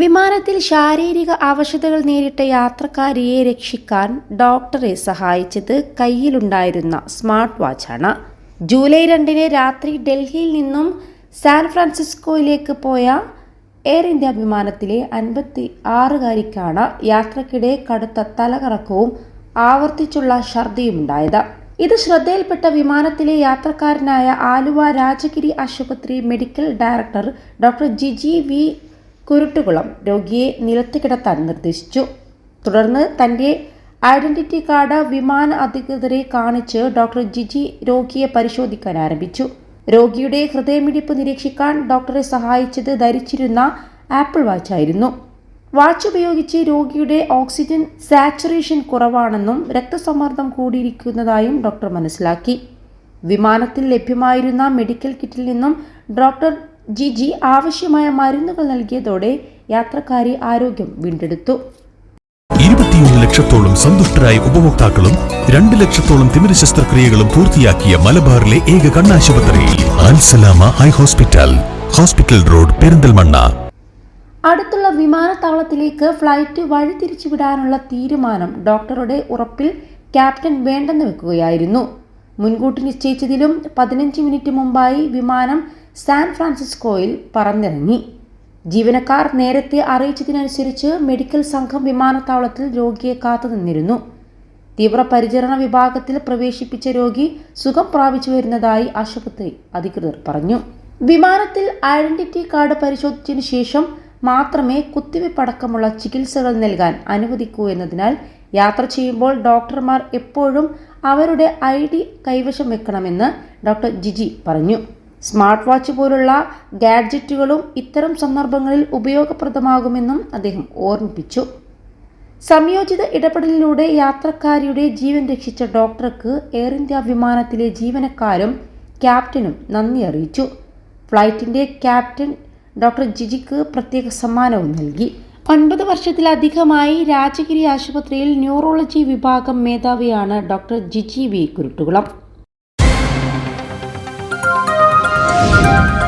വിമാനത്തിൽ ശാരീരിക അവശതകൾ നേരിട്ട യാത്രക്കാരിയെ രക്ഷിക്കാൻ ഡോക്ടറെ സഹായിച്ചത് കയ്യിലുണ്ടായിരുന്ന സ്മാർട്ട് വാച്ചാണ്. ജൂലൈ രണ്ടിന് രാത്രി ഡൽഹിയിൽ നിന്നും സാൻ ഫ്രാൻസിസ്കോയിലേക്ക് പോയ എയർ ഇന്ത്യ വിമാനത്തിലെ അൻപത്തി ആറുകാരിക്കാണ് യാത്രക്കിടെ കടുത്ത തലകറക്കവും ആവർത്തിച്ചുള്ള ഛർദിയും ഉണ്ടായത്. ഇത് ശ്രദ്ധയിൽപ്പെട്ട വിമാനത്തിലെ യാത്രക്കാരനായ ആലുവ രാജഗിരി ആശുപത്രി medical director doctor Jiji V Kuruttukulam രോഗിയെ നിലത്ത് കിടത്താൻ നിർദ്ദേശിച്ചു. തുടർന്ന് തന്റെ ഐഡന്റിറ്റി കാർഡ് വിമാന അധികൃതരെ കാണിച്ച് ഡോക്ടർ ജിജി രോഗിയെ പരിശോധിക്കാൻ ആരംഭിച്ചു. രോഗിയുടെ ഹൃദയമിടിപ്പ് നിരീക്ഷിക്കാൻ ഡോക്ടറെ സഹായിച്ചത് ധരിച്ചിരുന്ന ആപ്പിൾ വാച്ച് ആയിരുന്നു. വാച്ച് ഉപയോഗിച്ച് രോഗിയുടെ ഓക്സിജൻ സാച്ചുറേഷൻ കുറവാണെന്നും രക്തസമ്മർദ്ദം കൂടിയിരിക്കുന്നതായും ഡോക്ടർ മനസ്സിലാക്കി. വിമാനത്തിൽ ലഭ്യമായിരുന്ന മെഡിക്കൽ കിറ്റിൽ നിന്നും ഡോക്ടർ ജിജി ആവശ്യമായ മരുന്നുകൾ നൽകിയതോടെ യാത്രക്കാരി ആരോഗ്യം വീണ്ടെടുത്തു. ഇരുപത്തിയൊന്ന് ലക്ഷത്തോളം സന്തുഷ്ടരായ ഉപഭോക്താക്കളും രണ്ട് ലക്ഷത്തോളം തിമിര ശസ്ത്രക്രിയകളും പൂർത്തിയാക്കിയ മലബാറിലെ ഏക കണ്ണാശുപത്രി Alsalama eye hospital hospital road Perinthalmanna. അടുത്തുള്ള വിമാനത്താവളത്തിലേക്ക് ഫ്ലൈറ്റ് വഴിതിരിച്ചു വിടാനുള്ള തീരുമാനം ഡോക്ടറുടെ ഉറപ്പിൽ ക്യാപ്റ്റൻ വേണ്ടെന്ന് വെക്കുകയായിരുന്നു. മുൻകൂട്ടി നിശ്ചയിച്ചതിലും പതിനഞ്ച് മിനിറ്റ് മുമ്പായി വിമാനം സാൻ ഫ്രാൻസിസ്കോയിൽ പറന്നിറങ്ങി. ജീവനക്കാർ നേരത്തെ അറിയിച്ചതിനനുസരിച്ച് മെഡിക്കൽ സംഘം വിമാനത്താവളത്തിൽ രോഗിയെ കാത്തുനിന്നിരുന്നു തീവ്രപരിചരണ വിഭാഗത്തിൽ പ്രവേശിപ്പിച്ച രോഗി സുഖം പ്രാപിച്ചു വരുന്നതായി ആശുപത്രി അധികൃതർ പറഞ്ഞു. വിമാനത്തിൽ ഐഡന്റിറ്റി കാർഡ് പരിശോധിച്ചതിന് ശേഷം മാത്രമേ കുത്തിവെപ്പടക്കമുള്ള ചികിത്സകൾ നൽകാൻ അനുവദിക്കൂ എന്നതിനാൽ യാത്ര ചെയ്യുമ്പോൾ ഡോക്ടർമാർ എപ്പോഴും അവരുടെ ഐ ഡി കൈവശം വെക്കണമെന്ന് ഡോക്ടർ ജിജി പറഞ്ഞു. സ്മാർട്ട് വാച്ച് പോലുള്ള ഗാഡ്ജറ്റുകളും ഇത്തരം സന്ദർഭങ്ങളിൽ ഉപയോഗപ്രദമാകുമെന്നും അദ്ദേഹം ഓർമ്മിപ്പിച്ചു. സംയോജിത ഇടപെടലിലൂടെ യാത്രക്കാരിയുടെ ജീവൻ രക്ഷിച്ച ഡോക്ടർക്ക് എയർ ഇന്ത്യ വിമാനത്തിലെ ജീവനക്കാരും ക്യാപ്റ്റനും നന്ദി അറിയിച്ചു. ഫ്ലൈറ്റിന്റെ ക്യാപ്റ്റൻ ഡോക്ടർ ജിജിക്ക് പ്രത്യേക സമ്മാനവും നൽകി. ഒൻപത് വർഷത്തിലധികമായി രാജഗിരി ആശുപത്രിയിൽ ന്യൂറോളജി വിഭാഗം മേധാവിയാണ് doctor Jiji V Kuruttukulam. Thank you.